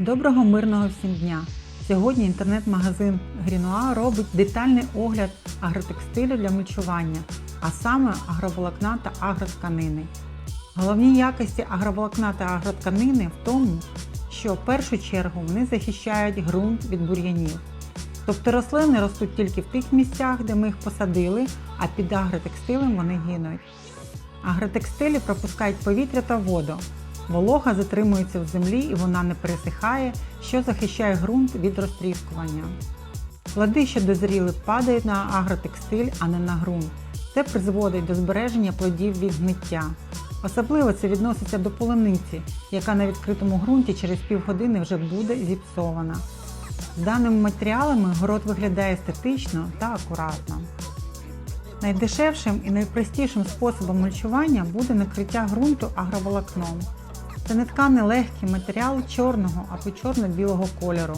Доброго мирного всім дня! Сьогодні інтернет-магазин Грінуа робить детальний огляд агротекстилю для мульчування, а саме агроволокна та агротканини. Головні якості агроволокна та агротканини в тому, що в першу чергу вони захищають ґрунт від бур'янів. Тобто рослини ростуть тільки в тих місцях, де ми їх посадили, а під агротекстилем вони гинуть. Агротекстилі пропускають повітря та воду. Волога затримується в землі і вона не пересихає, що захищає ґрунт від розтріскування. Плоди, що дозріли, падають на агротекстиль, а не на ґрунт. Це призводить до збереження плодів від гниття. Особливо це відноситься до полуниці, яка на відкритому ґрунті через півгодини вже буде зіпсована. З даними матеріалами город виглядає естетично та акуратно. Найдешевшим і найпростішим способом мульчування буде накриття ґрунту агроволокном. Це нетканий легкий матеріал чорного або чорно-білого кольору.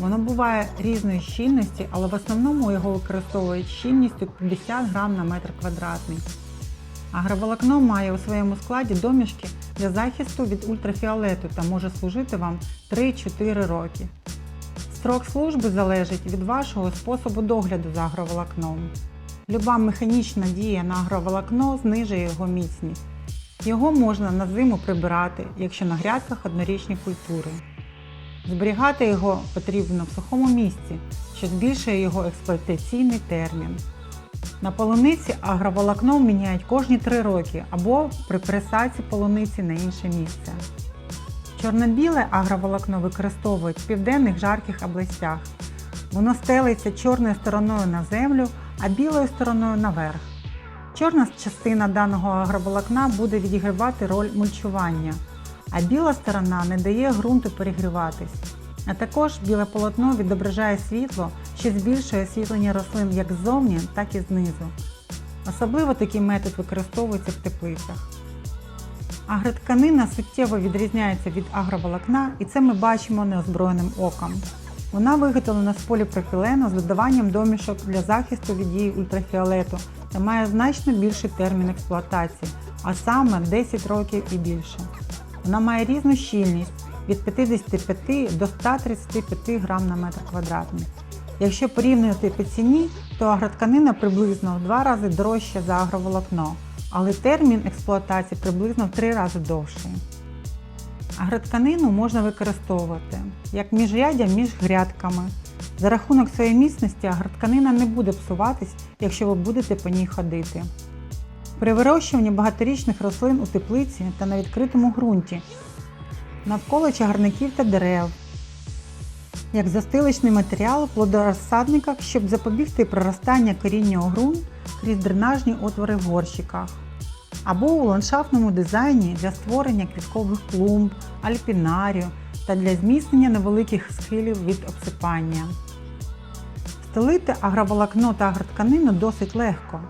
Воно буває різної щільності, але в основному його використовують щільністю 50 грам на метр квадратний. Агроволокно має у своєму складі домішки для захисту від ультрафіолету та може служити вам 3-4 роки. Строк служби залежить від вашого способу догляду за агроволокном. Люба механічна дія на агроволокно знижує його міцність. Його можна на зиму прибирати, якщо на грядках однорічні культури. Зберігати його потрібно в сухому місці, що збільшує його експлуатаційний термін. На полуниці агроволокно міняють кожні 3 роки або при пересадці полуниці на інше місце. Чорно-біле агроволокно використовують в південних жарких областях. Воно стелиться чорною стороною на землю, а білою стороною наверх. Чорна частина даного агроволокна буде відігравати роль мульчування, а біла сторона не дає ґрунту перегріватись. А також біле полотно відображає світло, що збільшує освітлення рослин як ззовні, так і знизу. Особливо такий метод використовується в теплицях. Агротканина суттєво відрізняється від агроволокна, і це ми бачимо неозброєним оком. Вона виготовлена з поліпропілену з додаванням домішок для захисту від дії ультрафіолету та має значно більший термін експлуатації, а саме 10 років і більше. Вона має різну щільність від 55 до 135 грам на метр квадратний. Якщо порівнювати по ціні, то агротканина приблизно в 2 рази дорожча за агроволокно, але термін експлуатації приблизно в 3 рази довший. Агротканину можна використовувати як міжряддя між грядками. За рахунок своєї міцності агротканина не буде псуватись, якщо ви будете по ній ходити. При вирощуванні багаторічних рослин у теплиці та на відкритому ґрунті, навколо чагарників та дерев, як застилочний матеріал в плодорозсадниках, щоб запобігти проростання коріння ґрунт крізь дренажні отвори в горщиках, або у ландшафтному дизайні для створення квіткових клумб, альпінарію та для зміцнення невеликих схилів від обсипання. Стелити агроволокно та агротканину досить легко.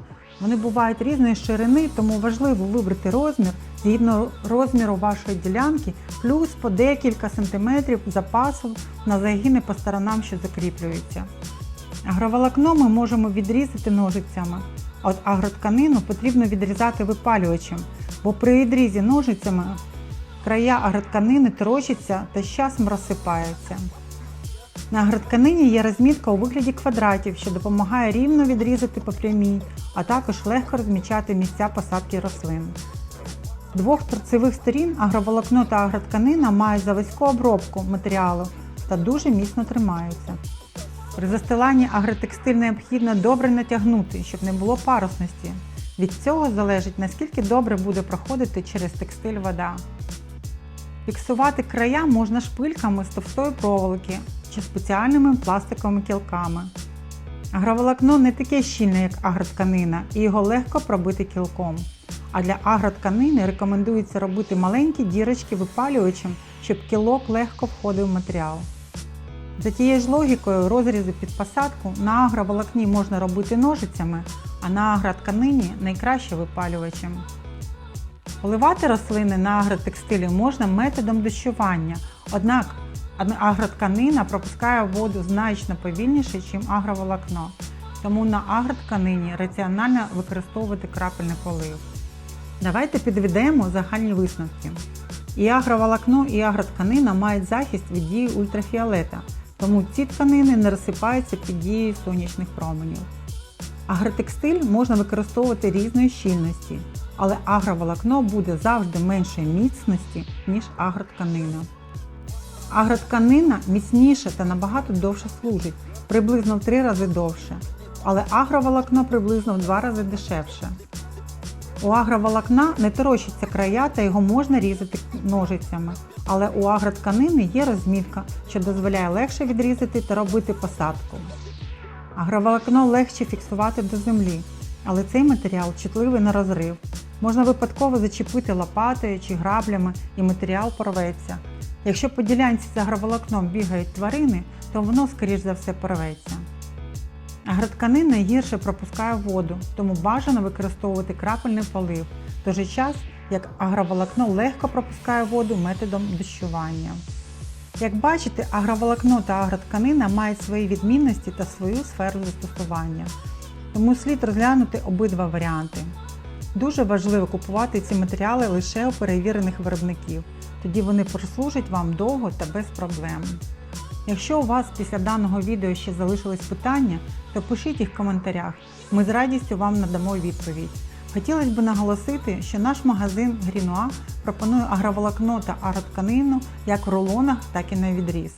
Вони бувають різної ширини, тому важливо вибрати розмір згідно розміру вашої ділянки, плюс по декілька сантиметрів запасу на загини по сторонам, що закріплюються. Агроволокно ми можемо відрізати ножицями, а от агротканину потрібно відрізати випалювачем, бо при відрізі ножицями края агротканини трощаться та з часом розсипаються. На агротканині є розмітка у вигляді квадратів, що допомагає рівно відрізати по прямій, а також легко розмічати місця посадки рослин. З двох торцевих сторін агроволокно та агротканина мають заводську обробку матеріалу та дуже міцно тримаються. При застиланні агротекстиль необхідно добре натягнути, щоб не було парусності. Від цього залежить наскільки добре буде проходити через текстиль вода. Фіксувати края можна шпильками з товстої проволоки чи спеціальними пластиковими кілками. Агроволокно не таке щільне, як агротканина, і його легко пробити кілком. А для агротканини рекомендується робити маленькі дірочки випалювачем, щоб кілок легко входив в матеріал. За тією ж логікою розрізи під посадку на агроволокні можна робити ножицями, а на агротканині найкраще випалювачем. Поливати рослини на агротекстилі можна методом дощування, однак агротканина пропускає воду значно повільніше, ніж агроволокно, тому на агротканині раціонально використовувати крапельний полив. Давайте підведемо загальні висновки. І агроволокно, і агротканина мають захист від дії ультрафіолета, тому ці тканини не розсипаються під дією сонячних променів. Агротекстиль можна використовувати різної щільності, але агроволокно буде завжди меншої міцності, ніж агротканина. Агротканина міцніша та набагато довше служить, приблизно в 3 рази довше, але агроволокно приблизно в 2 рази дешевше. У агроволокна не торочаться края та його можна різати ножицями, але у агротканини є розмітка, що дозволяє легше відрізати та робити посадку. Агроволокно легше фіксувати до землі, але цей матеріал чутливий на розрив. Можна випадково зачепити лопатою чи граблями і матеріал порветься. Якщо по ділянці з агроволокном бігають тварини, то воно, скоріш за все, порветься. Агротканина гірше пропускає воду, тому бажано використовувати крапельний полив, в той же час як агроволокно легко пропускає воду методом дощування. Як бачите, агроволокно та агротканина мають свої відмінності та свою сферу застосування, тому слід розглянути обидва варіанти. Дуже важливо купувати ці матеріали лише у перевірених виробників, тоді вони прослужать вам довго та без проблем. Якщо у вас після даного відео ще залишились питання, то пишіть їх в коментарях, ми з радістю вам надамо відповідь. Хотілося б наголосити, що наш магазин Грінуа пропонує агроволокно та агротканину як в рулонах, так і на відріз.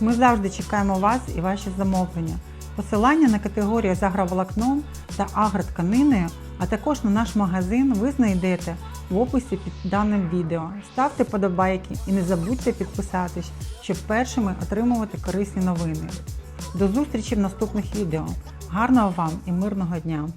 Ми завжди чекаємо вас і ваші замовлення. Посилання на категорію з агроволокном та агротканиною, а також на наш магазин ви знайдете в описі під даним відео. Ставте подобайки і не забудьте підписатись, щоб першими отримувати корисні новини. До зустрічі в наступних відео. Гарного вам і мирного дня!